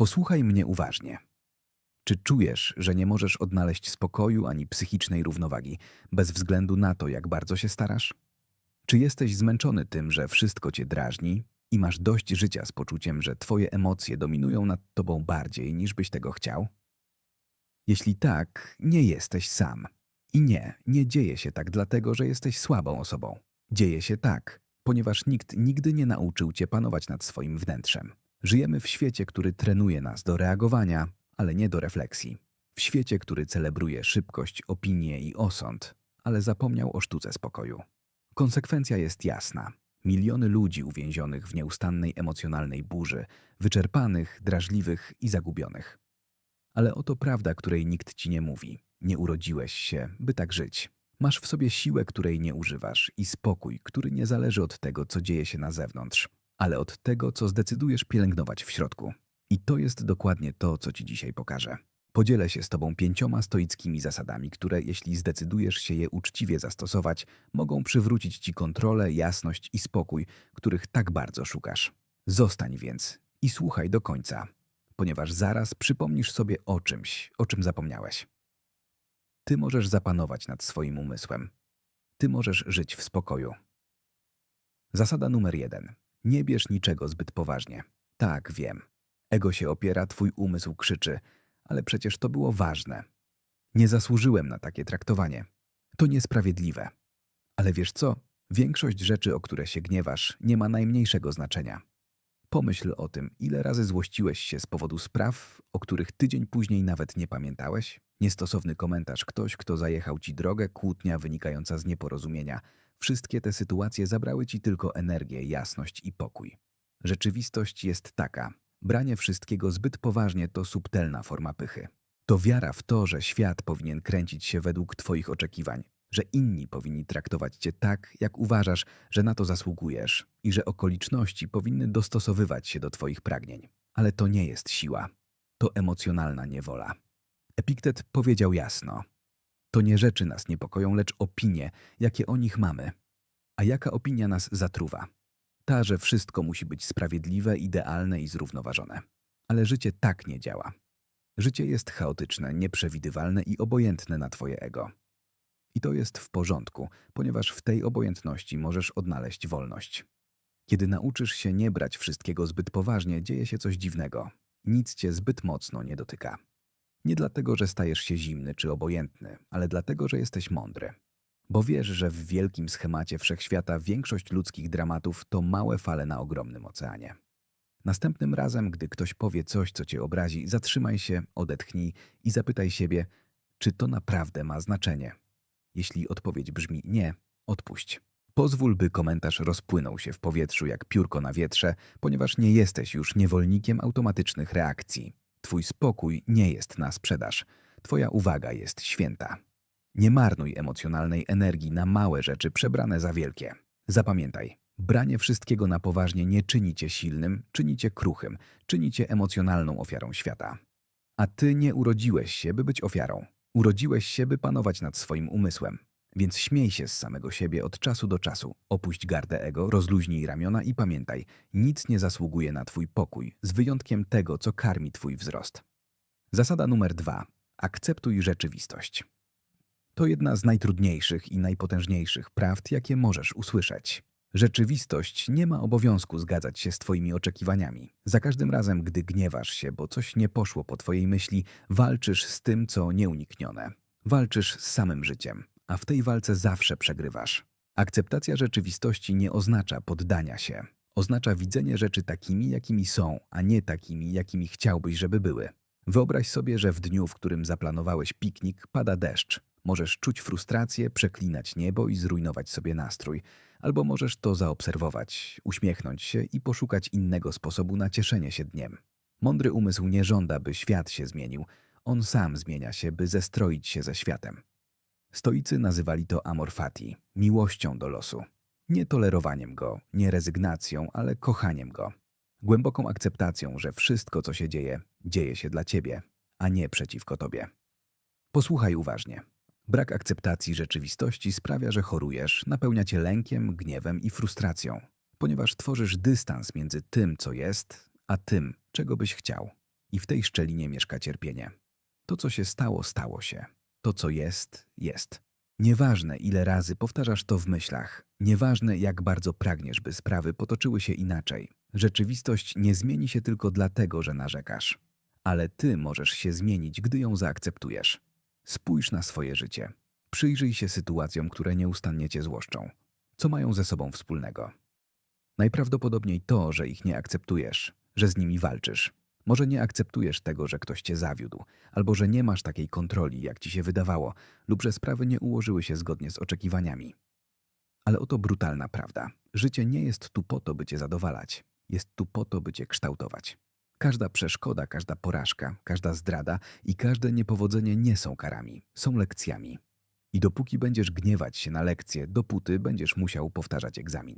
Posłuchaj mnie uważnie. Czy czujesz, że nie możesz odnaleźć spokoju ani psychicznej równowagi, bez względu na to, jak bardzo się starasz? Czy jesteś zmęczony tym, że wszystko cię drażni i masz dość życia z poczuciem, że twoje emocje dominują nad tobą bardziej niż byś tego chciał? Jeśli tak, nie jesteś sam. I nie, nie dzieje się tak dlatego, że jesteś słabą osobą. Dzieje się tak, ponieważ nikt nigdy nie nauczył cię panować nad swoim wnętrzem. Żyjemy w świecie, który trenuje nas do reagowania, ale nie do refleksji. W świecie, który celebruje szybkość, opinię i osąd, ale zapomniał o sztuce spokoju. Konsekwencja jest jasna. Miliony ludzi uwięzionych w nieustannej emocjonalnej burzy, wyczerpanych, drażliwych i zagubionych. Ale oto prawda, której nikt ci nie mówi. Nie urodziłeś się, by tak żyć. Masz w sobie siłę, której nie używasz i spokój, który nie zależy od tego, co dzieje się na zewnątrz, ale od tego, co zdecydujesz pielęgnować w środku. I to jest dokładnie to, co ci dzisiaj pokażę. Podzielę się z tobą pięcioma stoickimi zasadami, które, jeśli zdecydujesz się je uczciwie zastosować, mogą przywrócić ci kontrolę, jasność i spokój, których tak bardzo szukasz. Zostań więc i słuchaj do końca, ponieważ zaraz przypomnisz sobie o czymś, o czym zapomniałeś. Ty możesz zapanować nad swoim umysłem. Ty możesz żyć w spokoju. Zasada numer jeden. Nie bierz niczego zbyt poważnie. Tak, wiem. Ego się opiera, twój umysł krzyczy, ale przecież to było ważne. Nie zasłużyłem na takie traktowanie. To niesprawiedliwe. Ale wiesz co? Większość rzeczy, o które się gniewasz, nie ma najmniejszego znaczenia. Pomyśl o tym, ile razy złościłeś się z powodu spraw, o których tydzień później nawet nie pamiętałeś? Niestosowny komentarz, ktoś, kto zajechał ci drogę, kłótnia wynikająca z nieporozumienia. Wszystkie te sytuacje zabrały ci tylko energię, jasność i pokój. Rzeczywistość jest taka. Branie wszystkiego zbyt poważnie to subtelna forma pychy. To wiara w to, że świat powinien kręcić się według twoich oczekiwań, że inni powinni traktować cię tak, jak uważasz, że na to zasługujesz i że okoliczności powinny dostosowywać się do twoich pragnień. Ale to nie jest siła. To emocjonalna niewola. Epiktet powiedział jasno. To nie rzeczy nas niepokoją, lecz opinie, jakie o nich mamy. A jaka opinia nas zatruwa? Ta, że wszystko musi być sprawiedliwe, idealne i zrównoważone. Ale życie tak nie działa. Życie jest chaotyczne, nieprzewidywalne i obojętne na twoje ego. I to jest w porządku, ponieważ w tej obojętności możesz odnaleźć wolność. Kiedy nauczysz się nie brać wszystkiego zbyt poważnie, dzieje się coś dziwnego. Nic cię zbyt mocno nie dotyka. Nie dlatego, że stajesz się zimny czy obojętny, ale dlatego, że jesteś mądry. Bo wiesz, że w wielkim schemacie wszechświata większość ludzkich dramatów to małe fale na ogromnym oceanie. Następnym razem, gdy ktoś powie coś, co cię obrazi, zatrzymaj się, odetchnij i zapytaj siebie, czy to naprawdę ma znaczenie. Jeśli odpowiedź brzmi nie, odpuść. Pozwól, by komentarz rozpłynął się w powietrzu jak piórko na wietrze, ponieważ nie jesteś już niewolnikiem automatycznych reakcji. Twój spokój nie jest na sprzedaż. Twoja uwaga jest święta. Nie marnuj emocjonalnej energii na małe rzeczy przebrane za wielkie. Zapamiętaj, branie wszystkiego na poważnie nie czyni cię silnym, czyni cię kruchym, czyni cię emocjonalną ofiarą świata. A ty nie urodziłeś się, by być ofiarą. Urodziłeś się, by panować nad swoim umysłem. Więc śmiej się z samego siebie od czasu do czasu. Opuść gardę ego, rozluźnij ramiona i pamiętaj, nic nie zasługuje na twój pokój, z wyjątkiem tego, co karmi twój wzrost. Zasada numer dwa. Akceptuj rzeczywistość. To jedna z najtrudniejszych i najpotężniejszych prawd, jakie możesz usłyszeć. Rzeczywistość nie ma obowiązku zgadzać się z Twoimi oczekiwaniami. Za każdym razem, gdy gniewasz się, bo coś nie poszło po Twojej myśli, walczysz z tym, co nieuniknione. Walczysz z samym życiem, a w tej walce zawsze przegrywasz. Akceptacja rzeczywistości nie oznacza poddania się. Oznacza widzenie rzeczy takimi, jakimi są, a nie takimi, jakimi chciałbyś, żeby były. Wyobraź sobie, że w dniu, w którym zaplanowałeś piknik, pada deszcz. Możesz czuć frustrację, przeklinać niebo i zrujnować sobie nastrój, albo możesz to zaobserwować, uśmiechnąć się i poszukać innego sposobu na cieszenie się dniem. Mądry umysł nie żąda, by świat się zmienił. On sam zmienia się, by zestroić się ze światem. Stoicy nazywali to amor fati, miłością do losu. Nie tolerowaniem go, nie rezygnacją, ale kochaniem go. Głęboką akceptacją, że wszystko, co się dzieje, dzieje się dla ciebie, a nie przeciwko tobie. Posłuchaj uważnie. Brak akceptacji rzeczywistości sprawia, że chorujesz, napełnia cię lękiem, gniewem i frustracją, ponieważ tworzysz dystans między tym, co jest, a tym, czego byś chciał. I w tej szczelinie mieszka cierpienie. To, co się stało, stało się. To, co jest, jest. Nieważne, ile razy powtarzasz to w myślach, nieważne, jak bardzo pragniesz, by sprawy potoczyły się inaczej. Rzeczywistość nie zmieni się tylko dlatego, że narzekasz. Ale ty możesz się zmienić, gdy ją zaakceptujesz. Spójrz na swoje życie. Przyjrzyj się sytuacjom, które nieustannie cię złoszczą. Co mają ze sobą wspólnego? Najprawdopodobniej to, że ich nie akceptujesz, że z nimi walczysz. Może nie akceptujesz tego, że ktoś cię zawiódł, albo że nie masz takiej kontroli, jak ci się wydawało, lub że sprawy nie ułożyły się zgodnie z oczekiwaniami. Ale oto brutalna prawda. Życie nie jest tu po to, by cię zadowalać. Jest tu po to, by cię kształtować. Każda przeszkoda, każda porażka, każda zdrada i każde niepowodzenie nie są karami, są lekcjami. I dopóki będziesz gniewać się na lekcje, dopóty będziesz musiał powtarzać egzamin.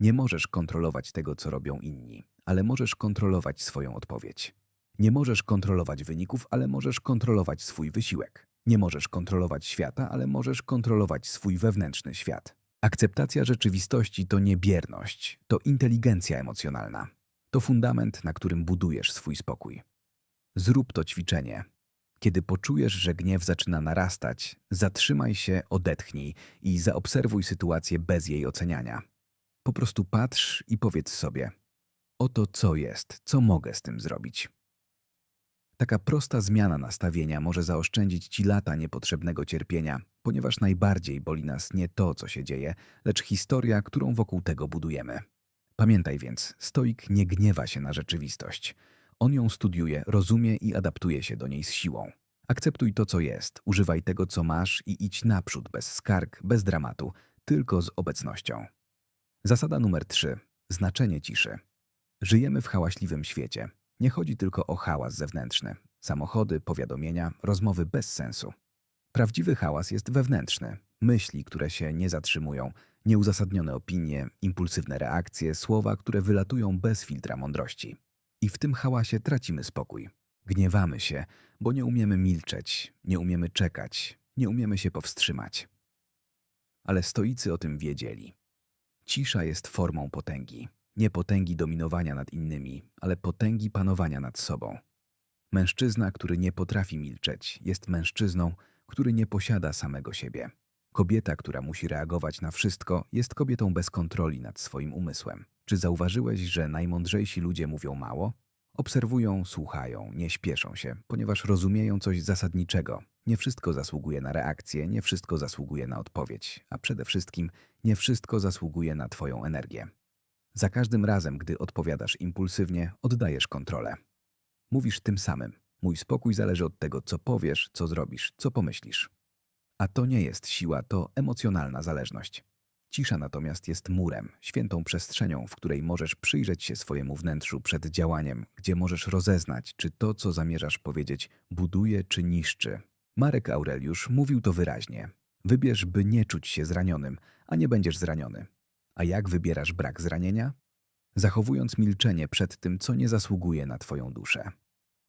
Nie możesz kontrolować tego, co robią inni, ale możesz kontrolować swoją odpowiedź. Nie możesz kontrolować wyników, ale możesz kontrolować swój wysiłek. Nie możesz kontrolować świata, ale możesz kontrolować swój wewnętrzny świat. Akceptacja rzeczywistości to nie bierność, to inteligencja emocjonalna. To fundament, na którym budujesz swój spokój. Zrób to ćwiczenie. Kiedy poczujesz, że gniew zaczyna narastać, zatrzymaj się, odetchnij i zaobserwuj sytuację bez jej oceniania. Po prostu patrz i powiedz sobie: Oto co jest, co mogę z tym zrobić. Taka prosta zmiana nastawienia może zaoszczędzić ci lata niepotrzebnego cierpienia, ponieważ najbardziej boli nas nie to, co się dzieje, lecz historia, którą wokół tego budujemy. Pamiętaj więc, stoik nie gniewa się na rzeczywistość. On ją studiuje, rozumie i adaptuje się do niej z siłą. Akceptuj to, co jest, używaj tego, co masz i idź naprzód bez skarg, bez dramatu, tylko z obecnością. Zasada numer 3. Znaczenie ciszy. Żyjemy w hałaśliwym świecie. Nie chodzi tylko o hałas zewnętrzny. Samochody, powiadomienia, rozmowy bez sensu. Prawdziwy hałas jest wewnętrzny. Myśli, które się nie zatrzymują, nieuzasadnione opinie, impulsywne reakcje, słowa, które wylatują bez filtra mądrości. I w tym hałasie tracimy spokój. Gniewamy się, bo nie umiemy milczeć, nie umiemy czekać, nie umiemy się powstrzymać. Ale stoicy o tym wiedzieli. Cisza jest formą potęgi. Nie potęgi dominowania nad innymi, ale potęgi panowania nad sobą. Mężczyzna, który nie potrafi milczeć, jest mężczyzną, który nie posiada samego siebie. Kobieta, która musi reagować na wszystko, jest kobietą bez kontroli nad swoim umysłem. Czy zauważyłeś, że najmądrzejsi ludzie mówią mało? Obserwują, słuchają, nie śpieszą się, ponieważ rozumieją coś zasadniczego. Nie wszystko zasługuje na reakcję, nie wszystko zasługuje na odpowiedź, a przede wszystkim nie wszystko zasługuje na Twoją energię. Za każdym razem, gdy odpowiadasz impulsywnie, oddajesz kontrolę. Mówisz tym samym: Mój spokój zależy od tego, co powiesz, co zrobisz, co pomyślisz. A to nie jest siła, to emocjonalna zależność. Cisza natomiast jest murem, świętą przestrzenią, w której możesz przyjrzeć się swojemu wnętrzu przed działaniem, gdzie możesz rozeznać, czy to, co zamierzasz powiedzieć, buduje czy niszczy. Marek Aureliusz mówił to wyraźnie. Wybierz, by nie czuć się zranionym, a nie będziesz zraniony. A jak wybierasz brak zranienia? Zachowując milczenie przed tym, co nie zasługuje na Twoją duszę.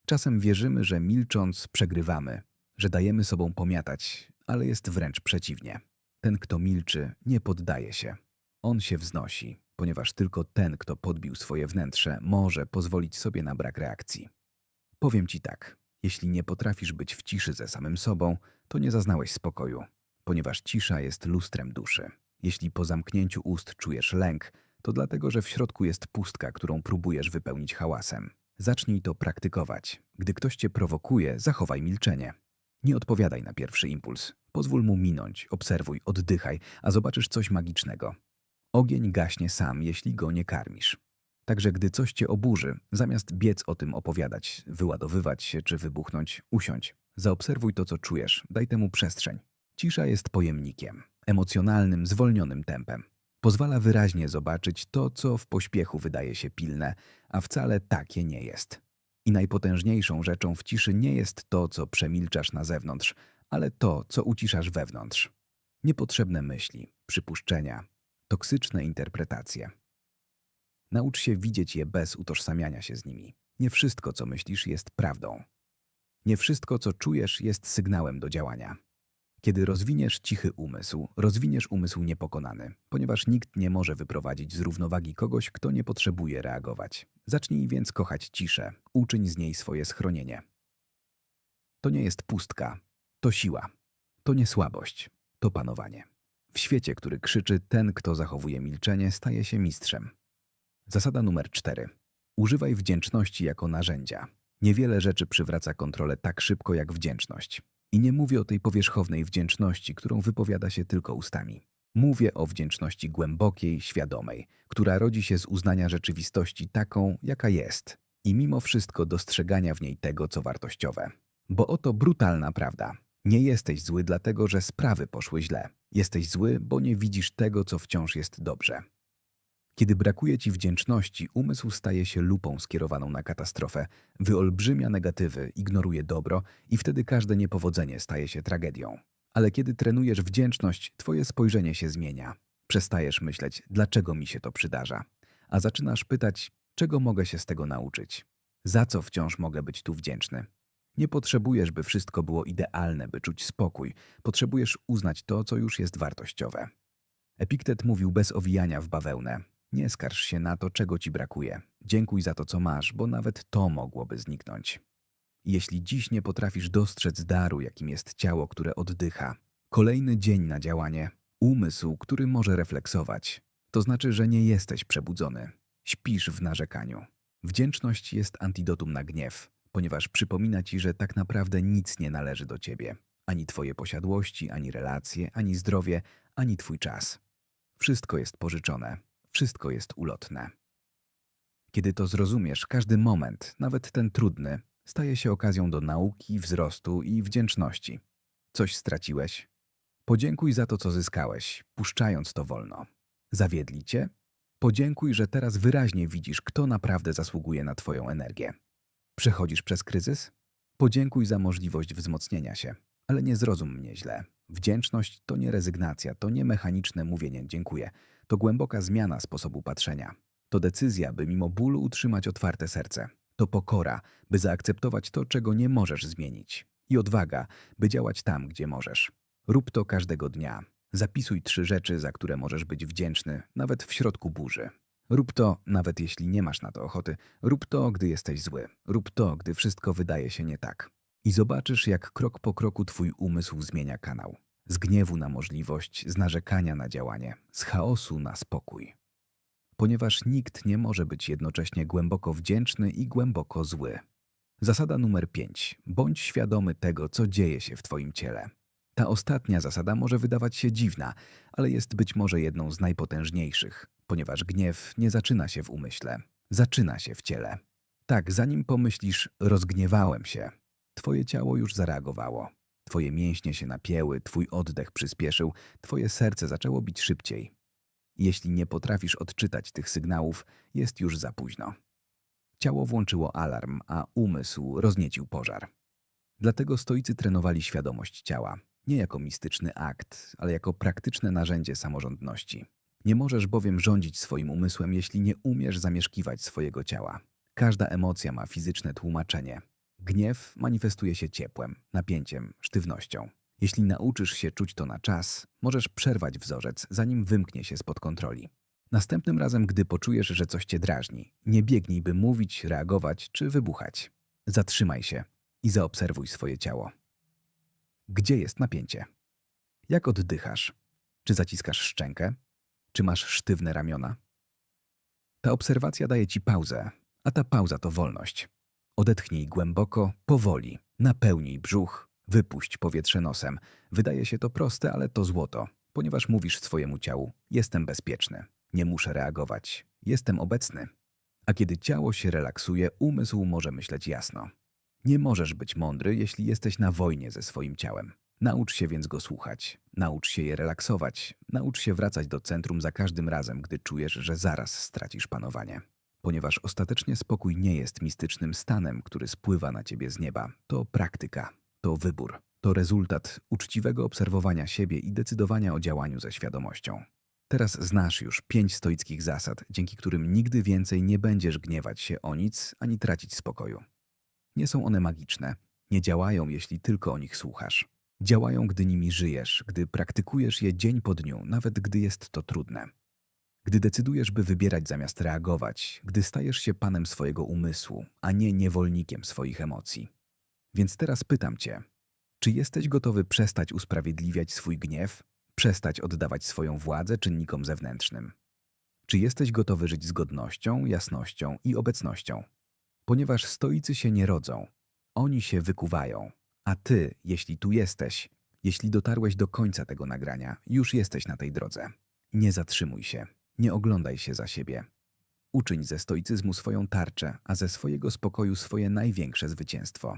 Czasem wierzymy, że milcząc przegrywamy, że dajemy sobą pomiatać, ale jest wręcz przeciwnie. Ten, kto milczy, nie poddaje się. On się wznosi, ponieważ tylko ten, kto podbił swoje wnętrze, może pozwolić sobie na brak reakcji. Powiem ci tak: jeśli nie potrafisz być w ciszy ze samym sobą, to nie zaznałeś spokoju, ponieważ cisza jest lustrem duszy. Jeśli po zamknięciu ust czujesz lęk, to dlatego, że w środku jest pustka, którą próbujesz wypełnić hałasem. Zacznij to praktykować. Gdy ktoś cię prowokuje, zachowaj milczenie. Nie odpowiadaj na pierwszy impuls. Pozwól mu minąć, obserwuj, oddychaj, a zobaczysz coś magicznego. Ogień gaśnie sam, jeśli go nie karmisz. Także gdy coś cię oburzy, zamiast biec o tym opowiadać, wyładowywać się czy wybuchnąć, usiądź. Zaobserwuj to, co czujesz, daj temu przestrzeń. Cisza jest pojemnikiem, emocjonalnym, zwolnionym tempem. Pozwala wyraźnie zobaczyć to, co w pośpiechu wydaje się pilne, a wcale takie nie jest. I najpotężniejszą rzeczą w ciszy nie jest to, co przemilczasz na zewnątrz, ale to, co uciszasz wewnątrz. Niepotrzebne myśli, przypuszczenia, toksyczne interpretacje. Naucz się widzieć je bez utożsamiania się z nimi. Nie wszystko, co myślisz, jest prawdą. Nie wszystko, co czujesz, jest sygnałem do działania. Kiedy rozwiniesz cichy umysł, rozwiniesz umysł niepokonany, ponieważ nikt nie może wyprowadzić z równowagi kogoś, kto nie potrzebuje reagować. Zacznij więc kochać ciszę, uczyń z niej swoje schronienie. To nie jest pustka, to siła. To nie słabość, to panowanie. W świecie, który krzyczy, ten, kto zachowuje milczenie, staje się mistrzem. Zasada numer cztery. Używaj wdzięczności jako narzędzia. Niewiele rzeczy przywraca kontrolę tak szybko jak wdzięczność. I nie mówię o tej powierzchownej wdzięczności, którą wypowiada się tylko ustami. Mówię o wdzięczności głębokiej, świadomej, która rodzi się z uznania rzeczywistości taką, jaka jest, i mimo wszystko dostrzegania w niej tego, co wartościowe. Bo oto brutalna prawda. Nie jesteś zły dlatego, że sprawy poszły źle. Jesteś zły, bo nie widzisz tego, co wciąż jest dobrze. Kiedy brakuje ci wdzięczności, umysł staje się lupą skierowaną na katastrofę, wyolbrzymia negatywy, ignoruje dobro i wtedy każde niepowodzenie staje się tragedią. Ale kiedy trenujesz wdzięczność, twoje spojrzenie się zmienia. Przestajesz myśleć, dlaczego mi się to przydarza, a zaczynasz pytać, czego mogę się z tego nauczyć, za co wciąż mogę być tu wdzięczny. Nie potrzebujesz, by wszystko było idealne, by czuć spokój. Potrzebujesz uznać to, co już jest wartościowe. Epiktet mówił bez owijania w bawełnę. Nie skarż się na to, czego ci brakuje. Dziękuj za to, co masz, bo nawet to mogłoby zniknąć. Jeśli dziś nie potrafisz dostrzec daru, jakim jest ciało, które oddycha, kolejny dzień na działanie, umysł, który może refleksować, to znaczy, że nie jesteś przebudzony. Śpisz w narzekaniu. Wdzięczność jest antidotum na gniew, ponieważ przypomina ci, że tak naprawdę nic nie należy do ciebie. Ani twoje posiadłości, ani relacje, ani zdrowie, ani twój czas. Wszystko jest pożyczone, wszystko jest ulotne. Kiedy to zrozumiesz, każdy moment, nawet ten trudny, staje się okazją do nauki, wzrostu i wdzięczności. Coś straciłeś? Podziękuj za to, co zyskałeś, puszczając to wolno. Zawiedli cię? Podziękuj, że teraz wyraźnie widzisz, kto naprawdę zasługuje na Twoją energię. Przechodzisz przez kryzys? Podziękuj za możliwość wzmocnienia się, ale nie zrozum mnie źle. Wdzięczność to nie rezygnacja, to nie mechaniczne mówienie dziękuję. To głęboka zmiana sposobu patrzenia. To decyzja, by mimo bólu utrzymać otwarte serce. To pokora, by zaakceptować to, czego nie możesz zmienić. I odwaga, by działać tam, gdzie możesz. Rób to każdego dnia. Zapisuj trzy rzeczy, za które możesz być wdzięczny, nawet w środku burzy. Rób to, nawet jeśli nie masz na to ochoty. Rób to, gdy jesteś zły. Rób to, gdy wszystko wydaje się nie tak. I zobaczysz, jak krok po kroku twój umysł zmienia kanał. Z gniewu na możliwość, z narzekania na działanie, z chaosu na spokój. Ponieważ nikt nie może być jednocześnie głęboko wdzięczny i głęboko zły. Zasada numer 5. Bądź świadomy tego, co dzieje się w twoim ciele. Ta ostatnia zasada może wydawać się dziwna, ale jest być może jedną z najpotężniejszych, ponieważ gniew nie zaczyna się w umyśle, zaczyna się w ciele. Tak, zanim pomyślisz, rozgniewałem się, twoje ciało już zareagowało. Twoje mięśnie się napięły, twój oddech przyspieszył, twoje serce zaczęło bić szybciej. Jeśli nie potrafisz odczytać tych sygnałów, jest już za późno. Ciało włączyło alarm, a umysł rozniecił pożar. Dlatego stoicy trenowali świadomość ciała, nie jako mistyczny akt, ale jako praktyczne narzędzie samorządności. Nie możesz bowiem rządzić swoim umysłem, jeśli nie umiesz zamieszkiwać swojego ciała. Każda emocja ma fizyczne tłumaczenie. Gniew manifestuje się ciepłem, napięciem, sztywnością. Jeśli nauczysz się czuć to na czas, możesz przerwać wzorzec, zanim wymknie się spod kontroli. Następnym razem, gdy poczujesz, że coś cię drażni, nie biegnij, by mówić, reagować czy wybuchać. Zatrzymaj się i zaobserwuj swoje ciało. Gdzie jest napięcie? Jak oddychasz? Czy zaciskasz szczękę? Czy masz sztywne ramiona? Ta obserwacja daje ci pauzę, a ta pauza to wolność. Odetchnij głęboko, powoli, napełnij brzuch, wypuść powietrze nosem. Wydaje się to proste, ale to złoto, ponieważ mówisz swojemu ciału: Jestem bezpieczny, nie muszę reagować, jestem obecny. A kiedy ciało się relaksuje, umysł może myśleć jasno. Nie możesz być mądry, jeśli jesteś na wojnie ze swoim ciałem. Naucz się więc go słuchać, naucz się je relaksować, naucz się wracać do centrum za każdym razem, gdy czujesz, że zaraz stracisz panowanie. Ponieważ ostatecznie spokój nie jest mistycznym stanem, który spływa na ciebie z nieba. To praktyka, to wybór, to rezultat uczciwego obserwowania siebie i decydowania o działaniu ze świadomością. Teraz znasz już pięć stoickich zasad, dzięki którym nigdy więcej nie będziesz gniewać się o nic ani tracić spokoju. Nie są one magiczne, nie działają, jeśli tylko o nich słuchasz. Działają, gdy nimi żyjesz, gdy praktykujesz je dzień po dniu, nawet gdy jest to trudne. Gdy decydujesz, by wybierać zamiast reagować, gdy stajesz się panem swojego umysłu, a nie niewolnikiem swoich emocji. Więc teraz pytam cię, czy jesteś gotowy przestać usprawiedliwiać swój gniew, przestać oddawać swoją władzę czynnikom zewnętrznym? Czy jesteś gotowy żyć z godnością, jasnością i obecnością? Ponieważ stoicy się nie rodzą, oni się wykuwają. A ty, jeśli tu jesteś, jeśli dotarłeś do końca tego nagrania, już jesteś na tej drodze. Nie zatrzymuj się, nie oglądaj się za siebie. Uczyń ze stoicyzmu swoją tarczę, a ze swojego spokoju swoje największe zwycięstwo.